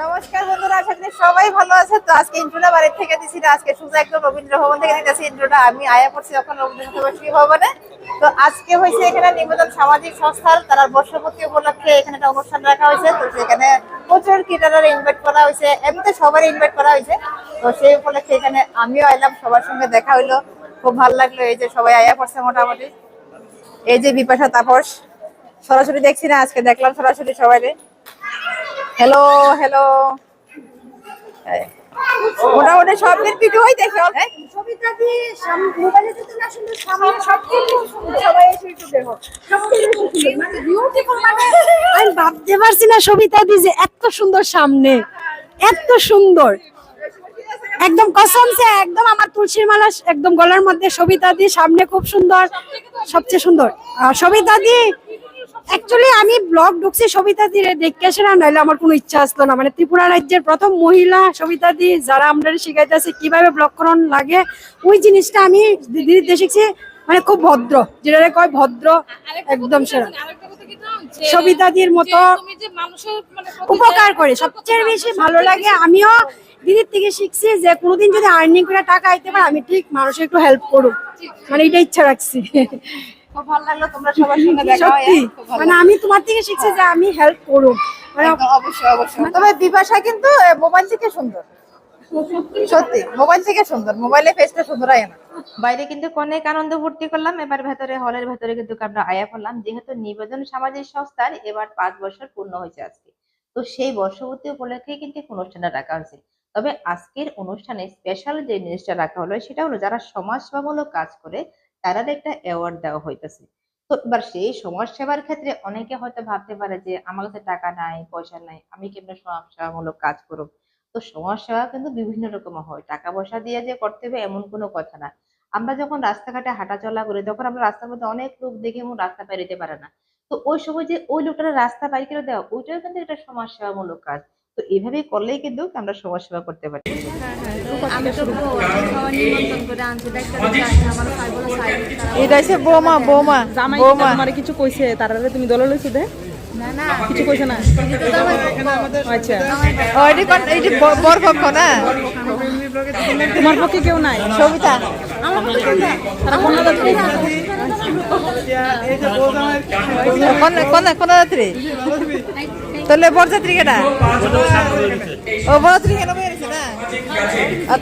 নমস্কার বন্ধুরা, আশা করি সবাই ভালো আছে। তো আজকে ইন্ট্রোটা বাড়ির থেকে দিছি না, আজকে সোজা একদম রবীন্দ্র ভবন থেকে দিতেছি ইন্ট্রোটা আমি আয়া করছি যখন রবীন্দ্র শতবার্ষিকী ভবনে। তো আজকে হয়েছে এখানে নিবেদন সামাজিক সংস্থার, তার বর্ষপূর্তি উপলক্ষে এখানে একটা অনুষ্ঠান রাখা হয়েছে। তো সেখানে প্রচুর ক্রিকেটার ইনভাইট করা হয়েছে, এমনিতে সবারই ইনভাইট করা হয়েছে। তো সেই উপলক্ষে এখানে আমিও এলাম সবার সঙ্গে দেখা হইল। খুব ভালো লাগল এই যে সবাই আয়া করছে মোটামুটি। এই যে বিপাশা তাপস, সরাসরি দেখছি না, আজকে দেখলাম সরাসরি সবাই হ্যালো হ্যালো মোটামুটি সব দিন ভিডিওই দেখে। হ্যাঁ? দেখো। আমি ভাবতে পারছি না সবিতা দি যে এত সুন্দর সামনে। এত সুন্দর। একদম কসম সে একদম আমার তুলসীর মালা একদম গলার মধ্যে সবিতা দি সামনে খুব সুন্দর সবচেয়ে সুন্দর। আর সবিতা দি অ্যাকচুয়ালি আমি ব্লগ ঢুকছি সবিতা দি দেখে আসে না, নাহলে আমার কোনো ইচ্ছা আসতো না। মানে ত্রিপুরা রাজ্যের প্রথম মহিলা সবিতা দি, যারা আমরা শিখাইতেছে কীভাবে ব্লগ করণ লাগে, ওই জিনিসটা আমি দিদির দিয়ে শিখছি মানে খুব ভদ্র। যেটা কয় ভদ্র, একদম সেরা। সবিতাদির মতো উপকার করে, সবচেয়ে বেশি ভালো লাগে, আমিও দিদির থেকে শিখছি যে কোনোদিন যদি আর্নিং করে টাকা আইতে পারে, আমি ঠিক মানুষের একটু হেল্প করুক। মানে এটা ইচ্ছা রাখছি। খুব ভালো লাগল তোমরা সবার সঙ্গে দেখা হয় খুব ভালো মানে আমি তোমার থেকে শিখছি যে আমি হেল্প করুক মানে অবশ্যই অবশ্যই। তবে বিপাশা কিন্তু মোবাইল থেকে সুন্দর। সত্যি। মোবাইল থেকে সুন্দর। মোবাইলে ফেসটা সুন্দর হয় না। বাইরে কিন্তু অনেক আনন্দ ভর্তি করলাম এবার ভেতরে হলের ভেতরে কিন্তু আমরা আয়া করলাম যেহেতু নিবেদন সামাজিক সংস্থার এবার পাঁচ বছর পূর্ণ হয়েছে আজকে। তো সেই বর্ষপূর্তি উপলক্ষে কিন্তু অনুষ্ঠানটা রাখা হয়েছে। তবে আজকের অনুষ্ঠানে স্পেশাল যে জিনিসটা রাখা হলো সেটা হলো যারা সমাজসেবামূলক কাজ করে তাদের একটা অ্যাওয়ার্ড দেওয়া হইতেছে। তো এবার সেই সমাজ সেবার ক্ষেত্রে অনেকে হয়তো ভাবতে পারে যে, আমার কাছে টাকা নাই, পয়সা নাই, আমি কেমন সমাজ সেবামূলক কাজ করব? তো সমাজ সেবা কিন্তু বিভিন্ন রকম হয়। টাকা পয়সা দিয়ে যে করতে হবে এমন কোনো কথা না। আমরা যখন রাস্তাঘাটে হাঁটা চলা করি, তখন আমরা রাস্তার মধ্যে অনেক লোক দেখে এমন রাস্তা পার হইতে পারে না। তো ওই সময় যে ওই লোকটার রাস্তা পাই করে দেওয়া, ওইটাও কিন্তু একটা সমাজ সেবামূলক কাজ। তো এইভাবে করলেই কিন্তু আমরা সমাজ সেবা করতে পারি। আমি তো এটা হচ্ছে বৌমা বৌমা বৌমা। আমার কিছু কইছে তারা তুমি দলে লইছো দে। কিছু কইছে না? আচ্ছা। ও এটি কোন এটি বর পক্ষ না? তোমার পক্ষে কেউ নাই? সবিতা কোন কোন যাত্রী তাহলে বরযাত্রী কেটা ও বরযাত্রী কেন বেরিয়েছে না?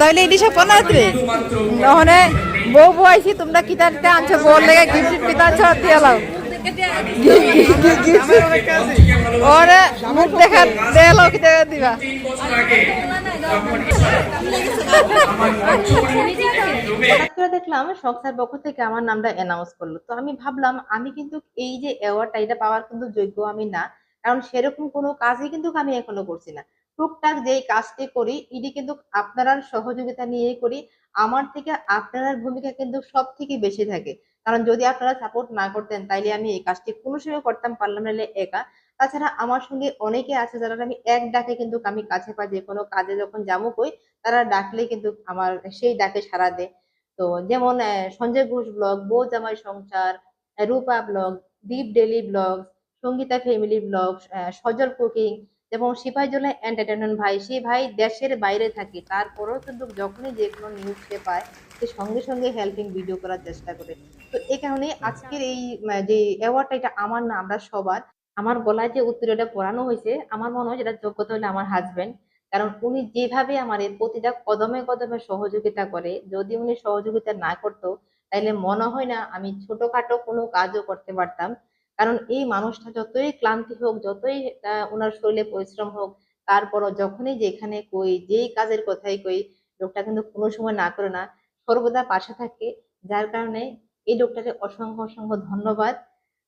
তাহলে এটি সব কোন যাত্রী নহলে বউ বউ আইছি তোমরা আনছো? বউ লেগে গিফট আনছো দিয়ে দেখলাম সংস্থার পক্ষ থেকে আমার নামটা অ্যানাউন্স করল। তো আমি ভাবলাম, আমি কিন্তু এই যে অ্যাওয়ার্ডটা এটা পাওয়ার কিন্তু যোগ্য আমি না। কারণ সেরকম কোনো কাজই কিন্তু আমি এখনও করছি না। টুকটাক যেই কাজটি করি এটি কিন্তু আপনার সহযোগিতা নিয়েই করি। আমার থেকে আপনার ভূমিকা কিন্তু সব থেকে বেশি থাকে। কারণ যদি আপনারা সাপোর্ট না করতেন, তাইলে আমি এই কাজটি কোনো সময় করতাম, পারলাম না একা। তাছাড়া আমার সঙ্গে অনেকে আছে যারা আমি এক ডাকে কিন্তু আমি কাছে পাই, যে কোনো কাজে যখন যাব কই, তারা ডাকলেই কিন্তু আমার সেই ডাকে সারা দেয়। তো যেমন সঞ্জয় ঘোষ ব্লগ, বউ জামাই সংসার, Rupa blog, Deep daily blog Sangeeta family blog Sajal cooking যেমন সিপাহীজলা এন্টারটেনমেন্ট ভাই সেই ভাই দেশের বাইরে থাকে। তারপরেও কিন্তু যখনই যে কোনো নিউজ সে পায় সে সঙ্গে সঙ্গে হেল্পিং ভিডিও করার চেষ্টা করে। তো এই কারণে আজকের এই যে অ্যাওয়ার্ডটা এটা আমার না আমরা সবার। আমার গলায় যে উত্তরটা পড়ানো হয়েছে আমার মনে হয় যেটা যোগ্যতা হলো আমার হাজব্যান্ড কারণ উনি যেভাবে আমার প্রতিটা কদমে কদমে সহযোগিতা করে যদি উনি সহযোগিতা না করতো তাইলে মনে হয় না আমি ছোটখাটো কোনো কাজও করতে পারতাম। কারণ এই মানুষটা যতই ক্লান্তি হোক, যতই ওনার শরীরে পরিশ্রম হোক, তারপরও যখনই যেখানে কই, যেই কাজের কথাই কই, লোকটা কিন্তু কোনো সময় না করে না, সর্বদা পাশে থাকে। যার কারণে এই লোকটাকে অসংখ্য অসংখ্য ধন্যবাদ।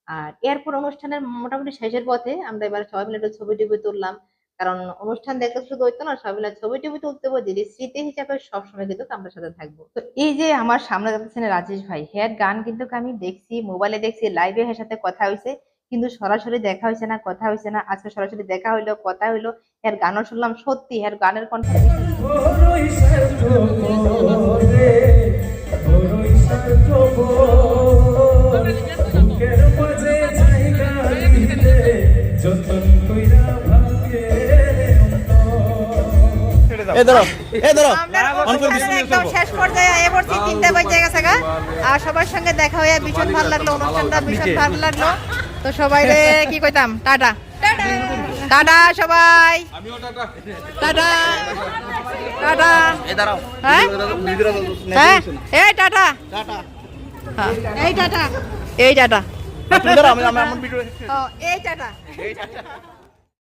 আর এরপর অনুষ্ঠানের মোটামুটি শেষের পথে আমরা এবার সবাই মিলে একটা ছবি টবি তুললাম। কারণ অনুষ্ঠান দেখতে শুধু হইতো না সবাই ছবি টবি তুলতে বলছি স্মৃতি হিসাবে সবসময় কিন্তু আমরা সাথে থাকব। তো এই যে আমার সামনে যাচ্ছেন রাজেশ ভাই হ্যাঁ গান কিন্তু আমি দেখছি মোবাইলে দেখছি লাইভে এর সাথে কথা হয়েছে কিন্তু সরাসরি দেখা হয়েছে না কথা হয়েছে না আজকে সরাসরি দেখা হইল কথা হইল এর গানও শুনলাম সত্যি এর গানের কণ্ঠ যতন কইরা একদম শেষ পর্যায়ে এ পড়ছি তিনটা বাজে গেছে গা। আর সবার সঙ্গে দেখা হয়ে ভীষণ ভালো লাগল অনুষ্ঠানটা ভীষণ ভালো লাগল। তো সবাই রে কি কইতাম? টাটা। টাটা। সবাই। টাটা। টাটা। হ্যাঁ? হ্যাঁ? এই টাটা। হ্যাঁ, এই টাটা। এই টাটা। এই টাটা।